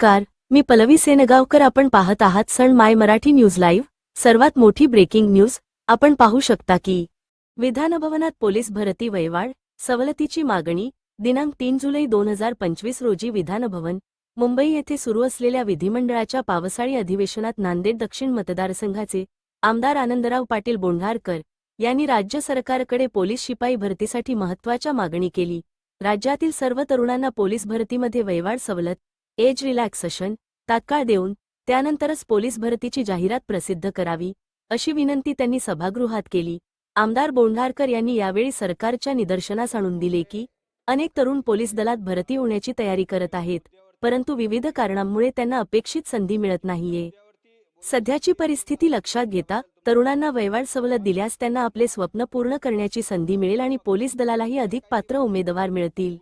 नमस्कार मी पलवी सेनगावकर आपण पाहत आहात सण माय मराठी न्यूज लाईव्ह. सर्वात मोठी ब्रेकिंग न्यूज आपण पाहू शकता की विधानभवनात पोलीस भरती वैवाड सवलतीची मागणी दिनांक तीन जुलै दोन हजार पंचवीस रोजी विधानभवन मुंबई येथे सुरू असलेल्या विधिमंडळाच्या पावसाळी अधिवेशनात नांदेड दक्षिण मतदारसंघाचे आमदार आनंदराव पाटील बोंढारकर यांनी राज्य सरकारकडे पोलीस शिपाई भरतीसाठी महत्त्वाच्या मागणी केली. राज्यातील सर्व तरुणांना पोलीस भरतीमध्ये वैवाड सवलत एज रिलॅक्सेशन तात्काळ देऊन त्यानंतरच पोलीस भरतीची जाहिरात प्रसिद्ध करावी अशी विनंती त्यांनी सभागृहात केली. आमदार बोंढारकर यांनी यावेळी सरकारच्या निदर्शनास आणून दिले की अनेक तरुण पोलीस दलात भरती होण्याची तयारी करत आहेत परंतु विविध कारणांमुळे त्यांना अपेक्षित संधी मिळत नाहीये. सध्याची परिस्थिती लक्षात घेता तरुणांना वयवाढ सवलत दिल्यास त्यांना आपले स्वप्न पूर्ण करण्याची संधी मिळेल आणि पोलीस दलालाही अधिक पात्र उमेदवार मिळतील.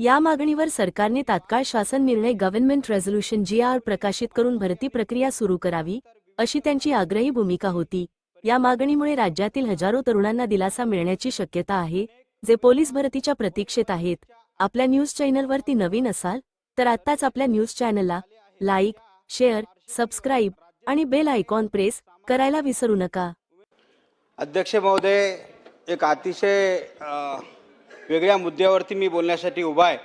या मागणीवर सरकारने तात्काळ शासन निर्णय गव्हर्नमेंट रेझोल्युशन जी आर प्रकाशित करून भरती प्रक्रिया सुरू करावी अशी त्यांची आग्रही भूमिका होती. या मागणीमुळे राज्यातील हजारो तरुणांना दिलासा मिळण्याची शक्यता आहे जे पोलीस भरतीच्या प्रतीक्षेत आहेत. आपल्या न्यूज चॅनलवरती नवीन असाल तर आत्ताच आपल्या न्यूज चॅनलला लाईक शेअर सबस्क्राईब आणि बेल आयकॉन प्रेस करायला विसरू नका. अध्यक्ष महोदय एक अतिशय वेगळ्या मुद्द्यावरती मी बोलण्यासाठी उभा आहे.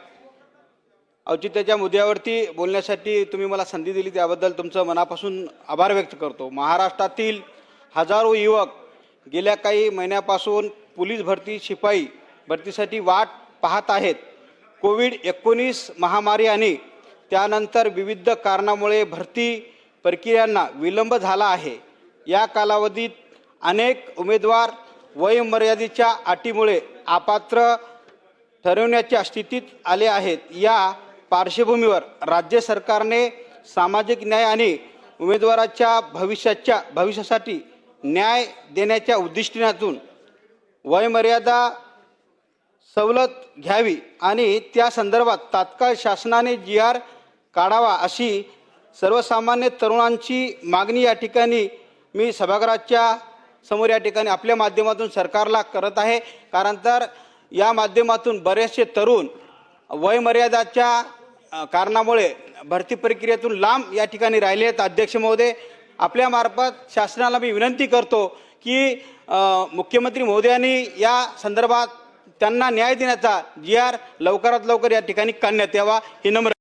औचित्याच्या मुद्द्यावरती बोलण्यासाठी तुम्ही मला संधी दिली त्याबद्दल तुमचं मनापासून आभार व्यक्त करतो. महाराष्ट्रातील हजारो युवक गेल्या काही महिन्यापासून पोलीस भरती शिपाई भरतीसाठी वाट पाहत आहेत. कोविड एकोणीस महामारी आणि त्यानंतर विविध कारणामुळे भरती प्रक्रियांना विलंब झाला आहे. या कालावधीत अनेक उमेदवार वयमर्यादेच्या अटीमुळे अपात्र ठरवण्याच्या स्थितीत आले आहेत. या पार्श्वभूमीवर राज्य सरकारने सामाजिक न्याय आणि उमेदवाराच्या भविष्याच्या भविष्यासाठी न्याय देण्याच्या उद्दिष्टातून वयमर्यादा सवलत घ्यावी आणि त्या संदर्भात तात्काळ शासनाने जी आर काढावा अशी सर्वसामान्य तरुणांची मागणी या ठिकाणी मी सभागृहाच्या समोर या ठिकाणी आपल्या माध्यमातून सरकारला करत आहे. कारण तर या माध्यमातून बरेचसे तरुण वयमर्यादाच्या कारणामुळे भरती प्रक्रियेतून लांब या ठिकाणी राहिले आहेत. अध्यक्ष महोदय आपल्यामार्फत शासनाला मी विनंती करतो की मुख्यमंत्री महोदयांनी या संदर्भात त्यांना न्याय देण्याचा जी आर लवकरात लवकर या ठिकाणी काढण्यात यावा ही नम्र